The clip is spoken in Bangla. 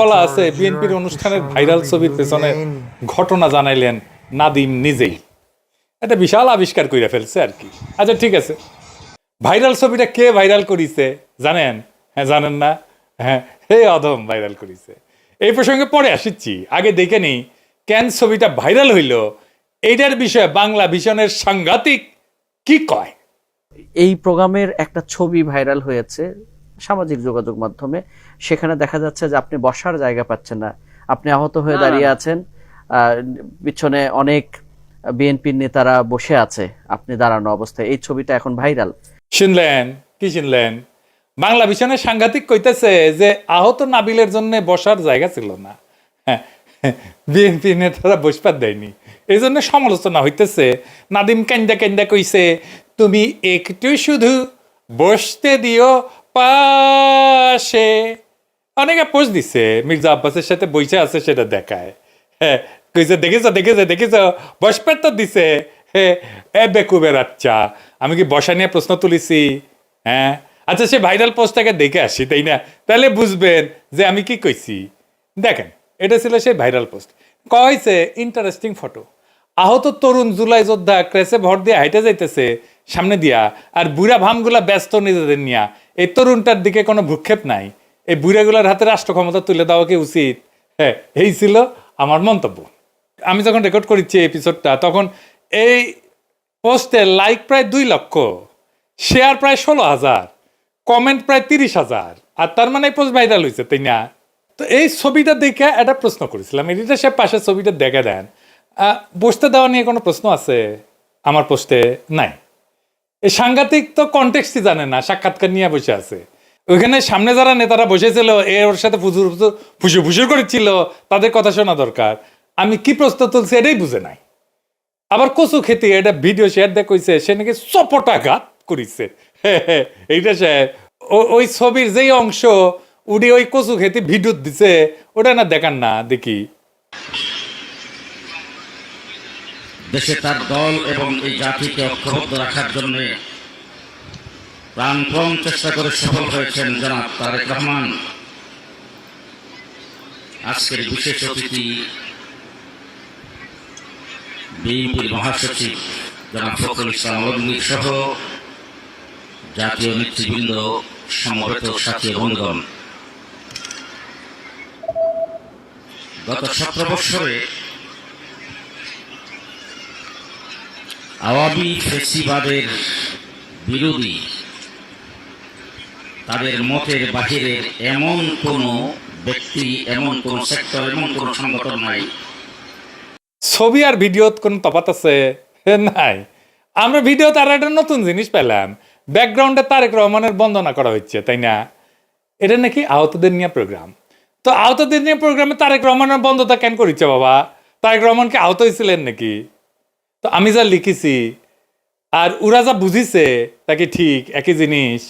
বলা আছে বিএনপির অনুষ্ঠানের ভাইরাল ছবির পেছনে ঘটনা জানাইলেন নাদিম নিজেই। একটা বিশাল আবিষ্কার করে ফেলছে আর কি। আচ্ছা ঠিক আছে। ভাইরাল ছবিটা কে ভাইরাল করিছে জানেন? হ্যাঁ জানেন না? হ্যাঁ হে অধম ভাইরাল করিছে। এই প্রসঙ্গে পরে আসিচ্ছি। আগে দেখে নি কেন ছবিটা ভাইরাল হইল? এইটার বিষয়ে বাংলা ভিশনের সাংঘাতিক কি কয়? এই প্রোগ্রামের একটা ছবি ভাইরাল হয়েছে সামাজিক যোগাযোগ মাধ্যমে সেখানে দেখা যাচ্ছে যে আপনি বসার জায়গা পাচ্ছেন না। আপনি আহত হয়ে দাঁড়িয়ে আছেন পিছনে অনেক বিএনপির নেতারা বসে আছে আপনি দাঁড়ানো অবস্থায়। এই ছবিটা এখন ভাইরাল। শুনলেন? কি শুনলেন? বাংলা ভিশনে সাংঘাতিক কইতেছে যে আহত নাবিলের জন্য বসার জায়গা ছিল না। হ্যাঁ বিএনপি নেতারা বসপাত দেয়নি। এই জন্য সমালোচনা হইতেছে। নাদিম কেন্দা কেন্দা কইছে তুমি একটু শুধু বসতে দিও পাশে। অনেকে পোস্ট দিছে, মির্জা আব্বাসের সাথে বইসে আছে সেটা দেখায়। হ্যাঁ কইছে, দেখেছ দেখেছ দেখেছ, বসপের তো দিছে। হে এ বেকুবের আচ্ছা আমি কি বসা নিয়ে প্রশ্ন তুলিছি? হ্যাঁ আচ্ছা সে ভাইরাল পোস্টটাকে দেখে আসি, তাই না? তাহলে বুঝবেন যে আমি কি কইছি। দেখেন, এটা ছিল সেই ভাইরাল পোস্ট কয়েছে ইন্টারেস্টিং ফটো আহত তরুণ জুলাই যোদ্ধা ক্রেসে ভর দিয়ে হাইটে যাইতেছে সামনে দিয়া, আর বুড়া ভামগুলা ব্যস্ত নিজেদের নিয়া। এই তরুণটার দিকে কোনো ভূক্ষেপ নাই। এই বুড়াগুলার হাতে রাষ্ট্র ক্ষমতা তুলে দেওয়া কি উচিত? হ্যাঁ এই ছিল আমার মন্তব্য। আমি যখন রেকর্ড করেছি এপিসোডটা তখন এই পোস্টে লাইক প্রায় দুই লক্ষ শেয়ার প্রায় ষোলো হাজার কমেন্ট প্রায় তিরিশ হাজার, আর তার মানে পোস্ট ভাইরাল হয়েছে তাই না? তো এই ছবিটা দেখে একটা প্রশ্ন করেছিলাম। এডিটা সে পাশের ছবিটা দেখে দেন। বসতে দেওয়া নিয়ে কোনো প্রশ্ন আছে? আমার পোস্টে নাই। এই সাংঘাতিক তো কন্টেক্সটই জানে না, সাক্ষাৎকার নিয়ে বসে আছে। ওইখানে সামনে যারা নেতারা বসেছিল, এ ওর সাথে ফুজুর ফুজুর ফুসুর ফুসুর করেছিল, তাদের কথা শোনা দরকার। আমি কি প্রশ্ন তুলছি এটাই বুঝে নাই। আবার কচু খেতে এটা ভিডিও শেয়ার দিয়ে কইছে, সে নাকি চপটাঘাত করিছে। এইটা সে ওই ছবির যেই অংশ উড়ি ওই কচু খেতে ভিডিও দিছে, ওটা না দেখান না, দেখি। দেশে তার দল এবং এই জাতিকে ঐক্যবদ্ধ রাখার জন্য প্রাণপণ চেষ্টা করে সফল হয়েছেন জনাব তারেক রহমান। আজকের বিশেষ অতিথি বিএনপির মহাসচিব জনাব ফখরুল ইসলাম আলমগীর সহ জাতীয় নেতৃবৃন্দ, সমবেত সাথী বন্ধুগণ। গত সতেরো বৎসরে আওয়ামী ফেসিবাদের বিরোধী। তাদের মতের বাহিরের এমন কোন ব্যক্তি, এমন কোন সেক্টর, এমন কোন সংগঠন নাই। ছবি আর ভিডিওত কোনো তফাত আছে? নাই। আমরা ভিডিও তার একটা নতুন জিনিস পেলাম। ব্যাকগ্রাউন্ডে তারেক রহমানের বন্দনা করা হচ্ছে, তাই না? এটা নাকি আহতদের নিয়ে প্রোগ্রাম তো আহতদের নিয়ে প্রোগ্রামে তারেক রহমানের বন্ধতা কেন করিচ্ছে বাবা? তারেক রহমানকে আহত হয়েছিলেন নাকি? তো আমি যা লিখেছি আর ওরা যা বুঝিছে তাকে ঠিক একই জিনিস